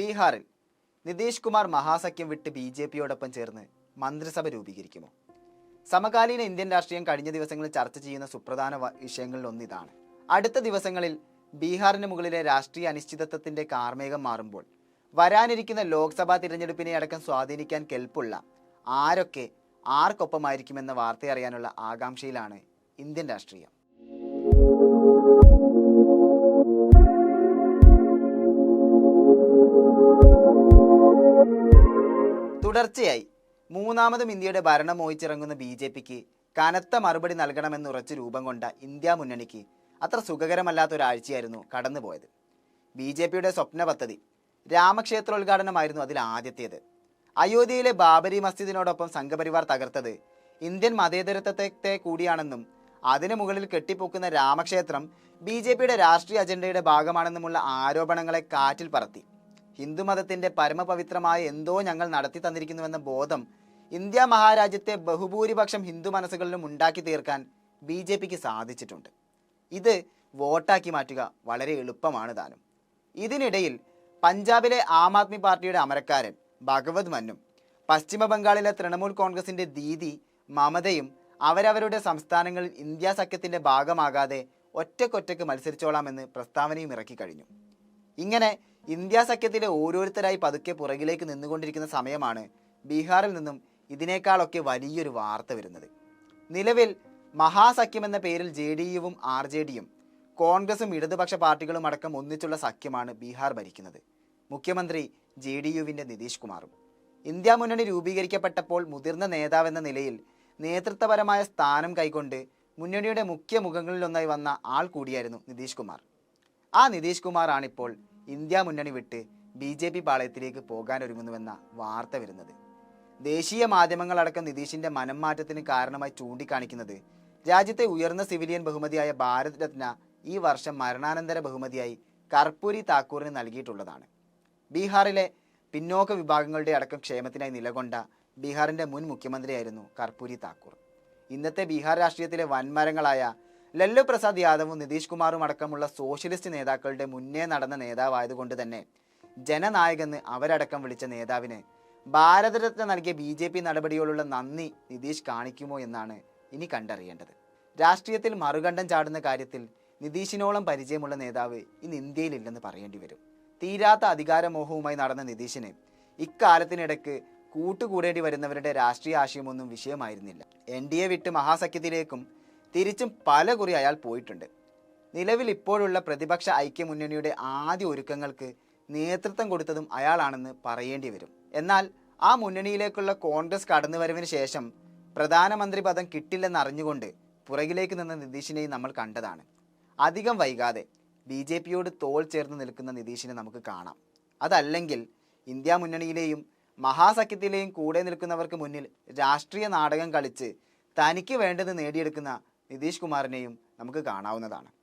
ബീഹാറിൽ നിതീഷ് കുമാർ മഹാസഖ്യം വിട്ട് B J പിയോടൊപ്പം ചേർന്ന് മന്ത്രിസഭ രൂപീകരിക്കുമോ? സമകാലീന ഇന്ത്യൻ രാഷ്ട്രീയം കഴിഞ്ഞ ദിവസങ്ങളിൽ ചർച്ച ചെയ്യുന്ന സുപ്രധാന വിഷയങ്ങളിൽ ഒന്നിതാണ്. അടുത്ത ദിവസങ്ങളിൽ ബീഹാറിന് മുകളിലെ രാഷ്ട്രീയ അനിശ്ചിതത്വത്തിന്റെ കാർമേകം മാറുമ്പോൾ വരാനിരിക്കുന്ന ലോക്സഭാ തിരഞ്ഞെടുപ്പിനെ അടക്കം സ്വാധീനിക്കാൻ കെൽപ്പുള്ള ആരൊക്കെ ആർക്കൊപ്പമായിരിക്കുമെന്ന വാർത്ത അറിയാനുള്ള ആകാംക്ഷയിലാണ് ഇന്ത്യൻ രാഷ്ട്രീയം. തുടർച്ചയായി. മൂന്നാമതും ഇന്ത്യയുടെ ഭരണം മോഹിച്ചിറങ്ങുന്ന ബി ജെ പിക്ക് കനത്ത മറുപടി നൽകണമെന്നുറച്ച് രൂപം കൊണ്ട ഇന്ത്യ മുന്നണിക്ക് അത്ര സുഖകരമല്ലാത്ത ഒരാഴ്ചയായിരുന്നു കടന്നുപോയത്. ബി ജെ പിയുടെ സ്വപ്ന പദ്ധതി രാമക്ഷേത്രോദ്ഘാടനമായിരുന്നു അതിൽ ആദ്യത്തേത്. അയോധ്യയിലെ ബാബരി മസ്ജിദിനോടൊപ്പം സംഘപരിവാർ തകർത്തത് ഇന്ത്യൻ മതേതരത്വത്തെ കൂടിയാണെന്നും അതിനു മുകളിൽ കെട്ടിപ്പൊക്കുന്ന രാമക്ഷേത്രം ബി ജെ പിയുടെ രാഷ്ട്രീയ അജണ്ടയുടെ ഭാഗമാണെന്നുമുള്ള ആരോപണങ്ങളെ കാറ്റിൽ പറത്തി. ഹിന്ദുമതത്തിന്റെ പരമപവിത്രമായ എന്തോ ഞങ്ങൾ നടത്തി തന്നിരിക്കുന്നുവെന്ന ബോധം ഇന്ത്യ മഹാരാജ്യത്തെ ബഹുഭൂരിപക്ഷം ഹിന്ദു മനസ്സുകളിലും ഉണ്ടാക്കി തീർക്കാൻ ബി ജെ പിക്ക് സാധിച്ചിട്ടുണ്ട്. ഇത് വോട്ടാക്കി മാറ്റുക വളരെ എളുപ്പമാണ് താനും. ഇതിനിടയിൽ പഞ്ചാബിലെ ആം ആദ്മി പാർട്ടിയുടെ അമരക്കാരൻ ഭഗവത് മന്നും പശ്ചിമ ബംഗാളിലെ തൃണമൂൽ കോൺഗ്രസിന്റെ ദീദി മമതയും അവരവരുടെ സംസ്ഥാനങ്ങളിൽ ഇന്ത്യ സഖ്യത്തിന്റെ ഭാഗമാകാതെ ഒറ്റക്കൊറ്റക്ക് മത്സരിച്ചോളാമെന്ന് പ്രസ്താവനയും ഇറക്കി കഴിഞ്ഞു ഇങ്ങനെ ഇന്ത്യ സഖ്യത്തിലെ ഓരോരുത്തരായി പതുക്കെ പുറകിലേക്ക് നിന്നുകൊണ്ടിരിക്കുന്ന സമയമാണ് ബീഹാറിൽ നിന്നും ഇതിനേക്കാളൊക്കെ വലിയൊരു വാർത്ത വരുന്നത്. നിലവിൽ മഹാസഖ്യം എന്ന പേരിൽ ജെ ഡി യുവും ആർ ജെ ഡിയും കോൺഗ്രസും ഇടതുപക്ഷ പാർട്ടികളും അടക്കം ഒന്നിച്ചുള്ള സഖ്യമാണ് ബീഹാർ ഭരിക്കുന്നത്. മുഖ്യമന്ത്രി ജെ ഡി യുവിന്റെ നിതീഷ് കുമാറും ഇന്ത്യ മുന്നണി രൂപീകരിക്കപ്പെട്ടപ്പോൾ മുതിർന്ന നേതാവെന്ന നിലയിൽ നേതൃത്വപരമായ സ്ഥാനം കൈക്കൊണ്ട് മുന്നണിയുടെ മുഖ്യ മുഖങ്ങളിലൊന്നായി വന്ന ആൾ കൂടിയായിരുന്നു നിതീഷ് കുമാർ ആ നിതീഷ് കുമാറാണിപ്പോൾ ഇന്ത്യ മുന്നണി വിട്ട് ബി ജെ പി പാളയത്തിലേക്ക് പോകാനൊരുങ്ങുന്നുവെന്ന വാർത്ത വരുന്നത്. ദേശീയ മാധ്യമങ്ങളടക്കം നിതീഷിന്റെ മനം മാറ്റത്തിന് കാരണമായി ചൂണ്ടിക്കാണിക്കുന്നത് രാജ്യത്തെ ഉയർന്ന സിവിലിയൻ ബഹുമതിയായ ഭാരത് രത്ന ഈ വർഷം മരണാനന്തര ബഹുമതിയായി കർപ്പൂരി താക്കൂറിന് നൽകിയിട്ടുള്ളതാണ്. ബീഹാറിലെ പിന്നോക്ക വിഭാഗങ്ങളുടെ അടക്കം ക്ഷേമത്തിനായി നിലകൊണ്ട ബീഹാറിന്റെ മുൻ മുഖ്യമന്ത്രിയായിരുന്നു കർപ്പൂരി താക്കൂർ. ഇന്നത്തെ ബീഹാർ രാഷ്ട്രീയത്തിലെ വൻമരങ്ങളായ ലല്ലു പ്രസാദ് യാദവും നിതീഷ് കുമാറും അടക്കമുള്ള സോഷ്യലിസ്റ്റ് നേതാക്കളുടെ മുന്നേ നടന്ന നേതാവായതുകൊണ്ട് തന്നെ ജനനായകെന്ന് അവരടക്കം വിളിച്ച നേതാവിന് ഭാരതരത്ന നൽകിയ ബി ജെ പി നടപടിയോടുള്ള നന്ദി നിതീഷ് കാണിക്കുമോ എന്നാണ് ഇനി കണ്ടറിയേണ്ടത്. രാഷ്ട്രീയത്തിൽ മറുകണ്ഠം ചാടുന്ന കാര്യത്തിൽ നിതീഷിനോളം പരിചയമുള്ള നേതാവ് ഇന്ന് ഇന്ത്യയിലില്ലെന്ന് പറയേണ്ടി വരും. തീരാത്ത അധികാരമോഹവുമായി നടന്ന നിതീഷിന് ഇക്കാലത്തിനിടയ്ക്ക് കൂട്ടുകൂടേണ്ടി വരുന്നവരുടെ രാഷ്ട്രീയ ആശയമൊന്നും വിഷയമായിരുന്നില്ല. എൻ ഡി എ വിട്ട് മഹാസഖ്യത്തിലേക്കും തിരിച്ചും പല കുറി അയാൾ പോയിട്ടുണ്ട്. നിലവിൽ ഇപ്പോഴുള്ള പ്രതിപക്ഷ ഐക്യമുന്നണിയുടെ ആദ്യ ഒരുക്കങ്ങൾക്ക് നേതൃത്വം കൊടുത്തതും അയാളാണെന്ന് പറയേണ്ടി വരും. എന്നാൽ ആ മുന്നണിയിലേക്കുള്ള കോൺഗ്രസ് കടന്നുവരവിന് ശേഷം പ്രധാനമന്ത്രി പദം കിട്ടില്ലെന്നറിഞ്ഞുകൊണ്ട് പുറകിലേക്ക് നിന്ന നിതീഷിനെയും നമ്മൾ കണ്ടതാണ്. അധികം വൈകാതെ ബി ജെ പിയോട് തോൾ ചേർന്ന് നിൽക്കുന്ന നിതീഷിനെ നമുക്ക് കാണാം. അതല്ലെങ്കിൽ ഇന്ത്യ മുന്നണിയിലെയും മഹാസഖ്യത്തിലെയും കൂടെ നിൽക്കുന്നവർക്ക് മുന്നിൽ രാഷ്ട്രീയ നാടകം കളിച്ച് തനിക്ക് വേണ്ടത് നേടിയെടുക്കുന്ന നിതീഷ് കുമാറിനെയും നമുക്ക് കാണാവുന്നതാണ്.